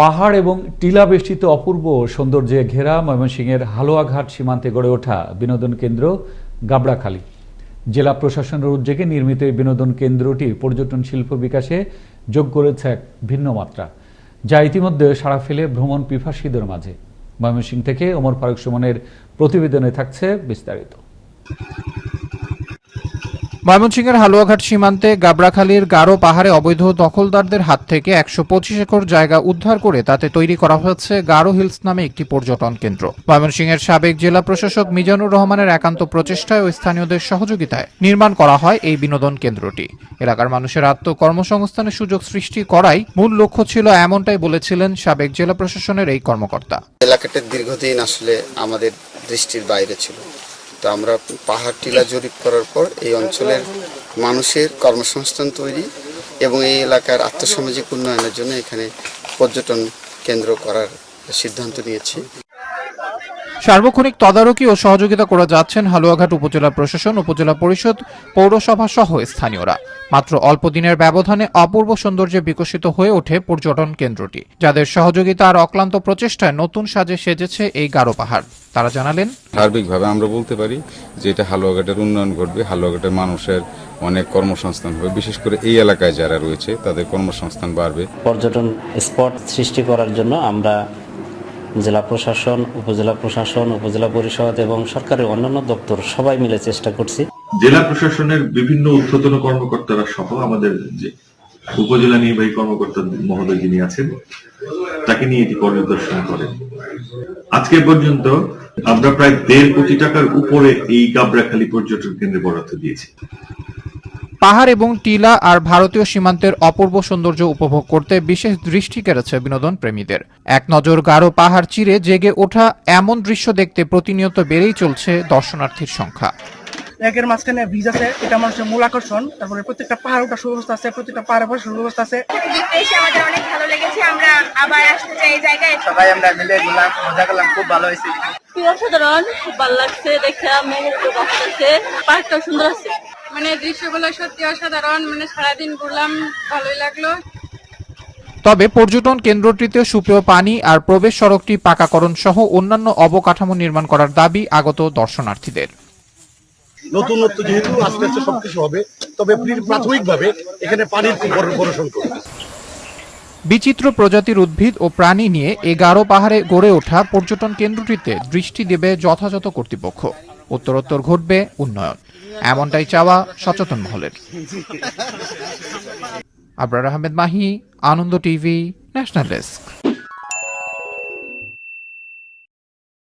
পাহাড় এবং টিলা বেষ্টিত অপূর্ব সৌন্দর্যে ঘেরা ময়মনসিংহের হালুয়াঘাট সীমান্তে গড়ে ওঠা বিনোদন কেন্দ্র গাবড়াখালী। জেলা প্রশাসনের উদ্যোগে নির্মিত এই বিনোদন কেন্দ্রটি পর্যটন শিল্প বিকাশে যোগ করেছে এক ভিন্ন মাত্রা, যা ইতিমধ্যে সাড়া ফেলে ভ্রমণ পিপাসীদের মাঝে। ময়মনসিংহ থেকে ওমর ফারুক সুমনের প্রতিবেদনে থাকছে বিস্তারিত। ময়মনসিংহের হালুয়াঘাট সীমান্তে গাবড়াখালীর গারো পাহাড়ে অবৈধ দখলদারদের হাত থেকে একশো পঁচিশ একর জায়গা উদ্ধার করে তাতে তৈরি করা হয়েছে গারো হিলস নামে একটি পর্যটন কেন্দ্র। ময়মনসিংহের সাবেক জেলা প্রশাসক মিজানুর রহমানের একান্ত প্রচেষ্টায় ও স্থানীয়দের সহযোগিতায় নির্মাণ করা হয় এই বিনোদন কেন্দ্রটি। এলাকার মানুষের আত্মকর্মসংস্থানের সুযোগ সৃষ্টি করাই মূল লক্ষ্য ছিল, এমনটাই বলেছিলেন সাবেক জেলা প্রশাসনের এই কর্মকর্তা। এলাকাটা দীর্ঘদিন আসলে আমাদের দৃষ্টির বাইরে ছিল। তো আমরা পাহাড় টিলা জরিপ করার পর এই অঞ্চলের মানুষের কর্মসংস্থান তৈরি এবং এই এলাকার আর্থসামাজিক উন্নয়নের জন্য এখানে পর্যটন কেন্দ্র করার সিদ্ধান্ত নিয়েছি। সার্বক্ষণিক তদারকি ও সহযোগিতা করে যাচ্ছেন হালুয়াঘাট উপজেলা প্রশাসন উপজেলা পরিষদ পৌরসভা সহ স্থানীয়রা। মাত্র অল্প দিনের ব্যবধানে অপূর্ব সৌন্দর্যে বিকশিত হয়ে ওঠে পর্যটন কেন্দ্রটি যাদের সহযোগিতা আর অক্লান্ত প্রচেষ্টায় নতুন সাজে সেজেছে এই গারো পাহাড়। তারা জানালেন সার্বিকভাবে আমরা বলতে পারি যে এটা হালুয়াঘাটের উন্নয়ন ঘটবে হালুয়াঘাটের মানুষের অনেক কর্মসংস্থান হবে। বিশেষ করে এই এলাকায় যারা রয়েছে তাদের কর্মসংস্থান বাড়বে। পর্যটন স্পট সৃষ্টি করার জন্য আমরা জেলা প্রশাসন, উপজেলা প্রশাসন, উপজেলা পরিষদ এবং সরকারের অন্যান্য দপ্তর সবাই মিলে চেষ্টা করছি। জেলা প্রশাসনের বিভিন্ন ঊর্ধ্বতন কর্মকর্তারা সহ আমাদের যে উপজেলা নির্বাহী কর্মকর্তা মহোদয় যিনি আছেন, তাকে নিয়ে এটি পরিদর্শন করেন। আজকে পর্যন্ত আমরা প্রায় দেড় কোটি টাকার উপরে এই গাবড়াখালী পর্যটন কেন্দ্রে বরাদ্দ দিয়েছি। পাহাড় এবং টিলা আর ভারতীয় সীমান্তের অপূর্ব সৌন্দর্য উপভোগ করতে বিশেষ দৃষ্টি কেড়েছে বিনোদন প্রেমীদের। এক নজর গাঢ় পাহাড় চিরে জেগে ওঠা এমন দৃশ্য দেখতে প্রতিনিয়ত বেড়েই চলছে দর্শনার্থীর সংখ্যা। একের মাঝখানে ব্রিজ আছে এটা মানুষের মূল আকর্ষণ। তারপরে প্রত্যেকটা পাহাড় ওঠার সুব্যবস্থা আছে প্রত্যেকটা সুব্যবস্থা আছে। এসে আমাদের অনেক ভালো লেগেছে আমরা আবার আসতে চাই এই জায়গায়। সবাই আমরা মিলে ঘুরলাম মজা করলাম খুব ভালো হয়েছে। অসাধারণ খুব ভালো লাগছে দেখে মেঘের আছে পার্কটা সুন্দর আছে। মানে দৃশ্যগুলো সত্যি অসাধারণ মানে সারাদিন ঘুরলাম ভালোই লাগল। তবে পর্যটন কেন্দ্রটিতে সুপেয় পানি আর প্রবেশ সড়কটি পাকাকরণ সহ অন্যান্য অবকাঠামো নির্মাণ করার দাবি আগত দর্শনার্থীদের। নতুনত্ব যেহেতু আস্তে আস্তে সবকিছু হবে তবে প্রাথমিকভাবে এখানে পানির বড় করবে। বিচিত্র প্রজাতির উদ্ভিদ ও প্রাণী নিয়ে এ গারো পাহাড়ে গড়ে ওঠা পর্যটন কেন্দ্রটিতে দৃষ্টি দেবে যথাযথ কর্তৃপক্ষ। উত্তরোত্তর ঘটবে উন্নয়ন। এমনটাই চাওয়া সচেতন মহলের। Abrar Ahmed Mahi Ananda TV national desk.